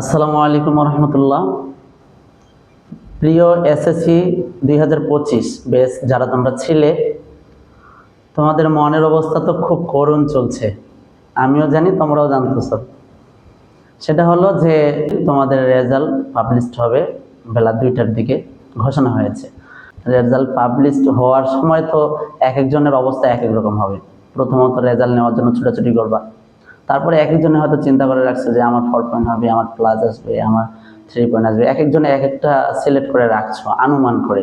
আসসালামু আলাইকুম রহমতুল্লাহ প্রিয় এসএসসি দুই হাজার পঁচিশ বেশ যারা তোমরা ছিলে, তোমাদের মনের অবস্থা তো খুব করুণ চলছে। আমিও জানি, তোমরাও জানতেছ। সেটা হলো যে, তোমাদের রেজাল্ট পাবলিশড হবে বেলা দুইটার দিকে ঘোষণা হয়েছে। রেজাল্ট পাবলিশড হওয়ার সময় তো এক একজনের অবস্থা এক এক রকম হবে। প্রথমত রেজাল্ট নেওয়ার জন্য ছুটাছুটি করবা। তারপরে এক একজনে হয়তো চিন্তা করে রাখছে যে আমার ফোর পয়েন্ট হবে, আমার প্লাস আসবে, আমার থ্রি পয়েন্ট আসবে। এক একজনে এক একটা সিলেক্ট করে রাখছো, অনুমান করে।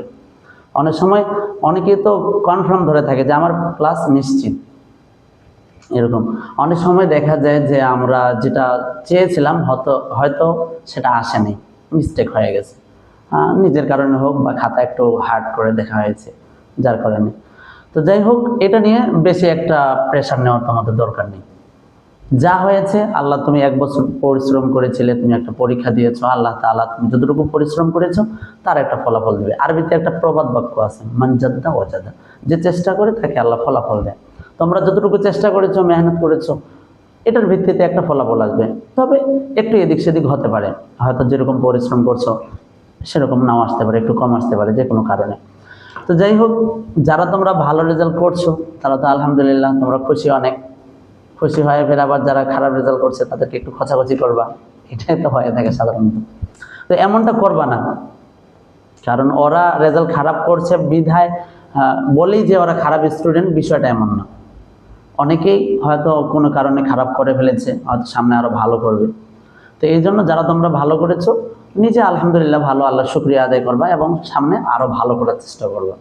অনেক সময় অনেকে তো কনফার্ম ধরে থাকে যে আমার প্লাস নিশ্চিত। এরকম। অনেক সময় দেখা যায় যে আমরা যেটা চেয়েছিলাম হয়তো হয়তো সেটা আসেনি মিস্টেক হয়ে গেছে। নিজের কারণে হোক বা খাতা একটু হার্ড করে দেখা হয়েছে, যার কারণে। তো যাই হোক, এটা নিয়ে বেশি একটা প্রেশার নেওয়ার তোমাদের দরকার নেই। যা হয়েছে, আল্লাহ তুমি এক বছর পরিশ্রম করেছিলে, তুমি একটা পরীক্ষা দিয়েছ, আল্লাহ তাআলা তুমি যতটুকু পরিশ্রম করেছ, তার একটা ফলাফল দেবে। আরবিতে একটা প্রবাদ বাক্য আছে মানজাদ্দা ওয়াজাদা যে চেষ্টা করে, তাকে আল্লাহ ফলাফল দেয়। তোমরা যতটুকু চেষ্টা করেছ, মেহনত করেছ, এটার ভিত্তিতে একটা ফলাফল আসবে। তবে একটু এদিক সেদিক হতে পারে। হয়তো যেরকম পরিশ্রম করছ, সেরকম নাও আসতে পারে, একটু কম আসতে পারে যে কোনো কারণে। তো যাই হোক, যারা তোমরা ভালো রেজাল্ট করছ, তারা তো আলহামদুলিল্লাহ তোমরা খুশি অনেক। খুশি হয়ে ফের আবার যারা খারাপ রেজাল্ট করছে, তাদেরকে একটু খচাখচি করবা। এটাই তো হয়ে থাকে সাধারণত। তো এমনটা করবা না। কারণ ওরা রেজাল্ট খারাপ করছে বিধায় বলেই যে ওরা খারাপ স্টুডেন্ট বিষয়টা এমন না। অনেকেই হয়তো কোনো কারণে খারাপ করে ফেলেছে, হয়তো সামনে আরও ভালো করবে। তো এই জন্য যারা তোমরা ভালো করেছ, নিজে আলহামদুলিল্লাহ ভালো আল্লাহ শুক্রিয়া আদায় করবা এবং সামনে আরও ভালো করার চেষ্টা করবা।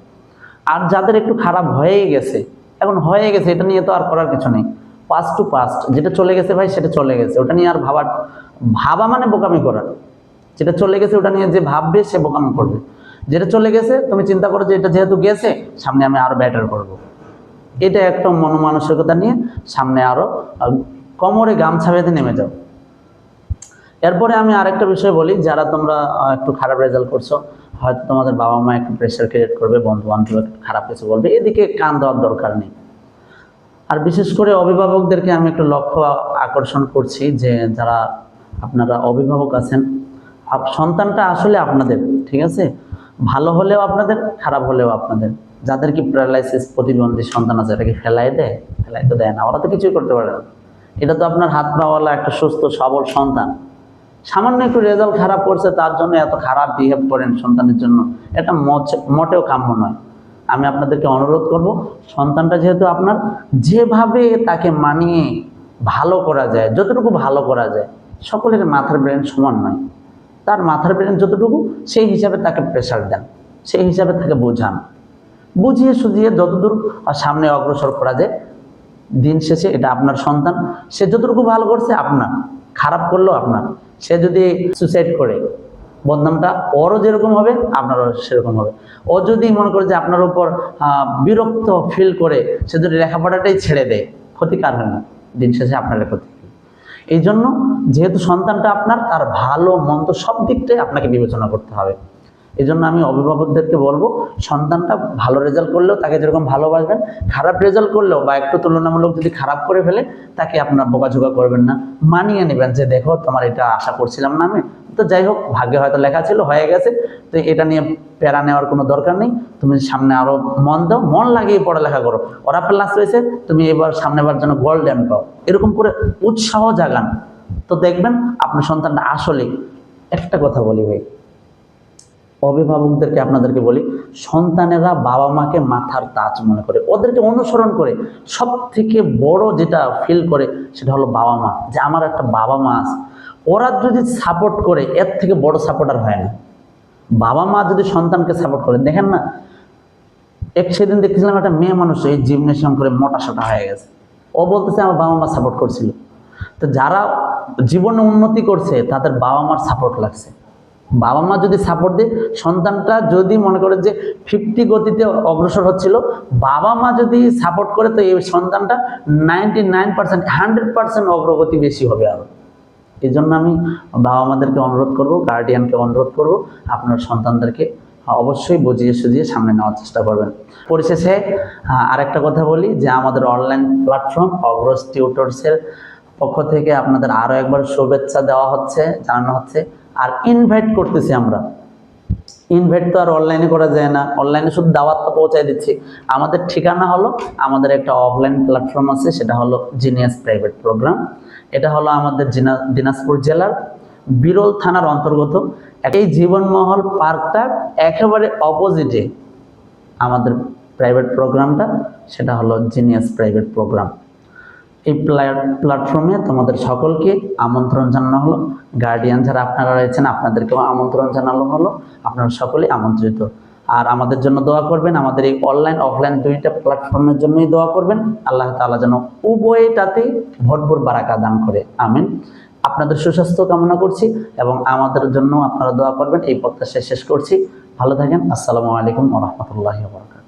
আর যাদের একটু খারাপ হয়েই গেছে, এখন হয়ে গেছে, এটা নিয়ে তো আর করার কিছু নেই। পাস্ট টু পাস্ট যেটা চলে গেছে ভাই সেটা চলে গেছে। ওটা নিয়ে আর ভাবার, ভাবা মানে বোকামি করা। যেটা চলে গেছে ওটা নিয়ে যে ভাববে সে বোকামি করবে। যেটা চলে গেছে, তুমি চিন্তা করো যে এটা যেহেতু গেছে, সামনে আমি আরও ব্যাটার করব। এটা একটা মনমানসিকতা নিয়ে সামনে আরও কোমরে গামছা বেঁধে নেমে যাও। এরপরে আমি আরেকটা বিষয় বলি, যারা তোমরা একটু খারাপ রেজাল্ট করছ, হয়তো তোমাদের বাবা মা একটু প্রেশার ক্রিয়েট করবে বন্ধু বান্ধব খারাপ কিছু বলবে, এদিকে কান দেওয়ার দরকার নেই। আর বিশেষ করে অভিভাবকদেরকে আমি একটু লক্ষ্য আকর্ষণ করছি যে যারা আপনারা অভিভাবক আছেন সন্তানটা আসলে আপনাদের, ঠিক আছে? ভালো হলেও আপনাদের, খারাপ হলেও আপনাদের। যাদের কি প্যারালাইসিস প্রতিবন্ধী সন্তান আছে, এটাকে ফেলাই দেয়? ফেলাই তো দেয় না, ওরা তো কিছুই করতে পারে না। এটা তো আপনার হাত পাওয়ালা একটা সুস্থ, সবল সন্তান। সামান্য একটু রেজাল্ট খারাপ করছে, তার জন্য এত খারাপ বিহেভ করেন সন্তানের জন্য। এটা মোটেও কাম্য নয়। আমি আপনাদেরকে অনুরোধ করব, সন্তানটা যেহেতু আপনার, যেভাবে তাকে মানিয়ে ভালো করা যায়, যতটুকু ভালো করা যায়, সকলের মাথার ব্রেন সমান নয়। তার মাথার ব্রেন যতটুকু, সেই হিসাবে তাকে প্রেশার দেন, সেই হিসাবে তাকে বোঝান। বুঝিয়ে সুঝিয়ে যতদূর সামনে অগ্রসর করা যায়, দিন শেষে এটা আপনার সন্তান। সে যতটুকু ভালো করছে, আপনার। খারাপ করলেও আপনার। সে যদি সুসাইড করে বদনামটা ওরও যেরকম হবে, আপনারও সেরকম হবে। ও যদি মনে করে যে আপনার উপর বিরক্ত ফিল করে, সে যদি লেখাপড়াটাই ছেড়ে দেয় ক্ষতিকার হয় না। দিন শেষে আপনার ক্ষতি। এই জন্য যেহেতু সন্তানটা আপনার, তার ভালো, মন্দ সব দিকটাই আপনাকে বিবেচনা করতে হবে। এই জন্য আমি অভিভাবকদেরকে বলব, সন্তানটা ভালো রেজাল্ট করলেও তাকে যেরকম ভালোবাসবেন, খারাপ রেজাল্ট করলেও বা একটু তুলনামূলক যদি খারাপ করে ফেলে, তাকে আপনার বোকাঝোকা করবেন না। মানিয়ে নেবেন যে, দেখো, তোমার এটা আশা করছিলাম না আমি তো যাই হোক, ভাগ্যে হয়তো লেখা ছিল, হয়ে গেছে। তো এটা নিয়ে প্যারা নেওয়ার কোনো দরকার নেই। তুমি সামনে আরও মন দাও, মন লাগিয়ে পড়ালেখা করো। ওরা প্লাস রয়েছে, তুমি এবার সামনেবার জন্য গোল্ডেন পাও। এরকম করে উৎসাহ জাগান। তো দেখবেন, আপনার সন্তানটা আসলে একটা কথা বলি ভাই অভিভাবকদেরকে আপনাদেরকে বলি, সন্তানেরা বাবা মাকে মাথার তাজ মনে করে, ওদেরকে অনুসরণ করে সব থেকে বড় যেটা ফিল করে সেটা হলো বাবা মা, যে আমার একটা বাবা মা আছে। ওরা যদি সাপোর্ট করে, এর থেকে বড় সাপোর্টার হয় না। বাবা মা যদি সন্তানকে সাপোর্ট করে, দেখেন না, এক সেদিন দেখছিলাম একটা মেয়ে মানুষ, এই জিমনেশিয়াম করে মোটা সোটা হয়ে গেছে। ও বলতেছে, আমার বাবা মা সাপোর্ট করছিল। তো যারা জীবনে উন্নতি করছে, তাদের বাবা মার সাপোর্ট লাগছে। বাবা মা যদি সাপোর্ট দেয়, সন্তানটা যদি মনে করে যে ফিফটি গতিতে অগ্রসর হচ্ছিল, বাবা মা যদি সাপোর্ট করে, তো এই সন্তানটা ninety nine percent hundred percent অগ্রগতি বেশি হবে আরও এই জন্য আমি বাবা মাদেরকে অনুরোধ করব গার্ডিয়ানকে অনুরোধ করব, আপনার সন্তানদেরকে অবশ্যই বুঝিয়ে সুঝিয়ে সামনে নেওয়ার চেষ্টা করবেন। পরিশেষে আরেকটা কথা বলি যে আমাদের অনলাইন প্ল্যাটফর্ম অগ্রস টিউটর্সের পক্ষ থেকে আপনাদের আরও একবার শুভেচ্ছা দেওয়া হচ্ছে, জানানো হচ্ছে। আর ইনভাইট করতেছি আমরা। ইনভাইট তো আর অনলাইনে করা যায় না। অনলাইনে শুধু দাওয়াতটা পৌঁছায় দিচ্ছি। আমাদের ঠিকানা হলো, আমাদের একটা অফলাইন প্ল্যাটফর্ম আছে, সেটা হলো জিনিয়াস প্রাইভেট প্রোগ্রাম এটা হলো আমাদের দিনাজপুর জেলার বিরল থানার অন্তর্গত। এই জীবনমহল পার্কটার একেবারে অপোজিটে আমাদের প্রাইভেট প্রোগ্রামটা সেটা হলো জিনিয়াস প্রাইভেট প্রোগ্রাম এই প্ল্যাটফর্মে তোমাদের সকলকে আমন্ত্রণ জানানো হলো। গার্ডিয়ান যারা আপনারা রয়েছেন, আপনাদেরকেও আমন্ত্রণ জানানো হলো। আপনারা সকলেই আমন্ত্রিত। আর আমাদের জন্য দোয়া করবেন, আমাদের এই অনলাইন অফলাইন দুইটা প্ল্যাটফর্মের জন্যই দোয়া করবেন। আল্লাহ তাআলা যেন উভয়টাতেই ভরপুর বারাকা দান করে। আমিন। আপনাদের সুস্বাস্থ্য কামনা করছি এবং আমাদের জন্য আপনারা দোয়া করবেন। এই প্রত্যাশা শেষ করছি। ভালো থাকেন। আসসালামু আলাইকুম রাহমাতুল্লাহি ওয়া বারাকাতুহু।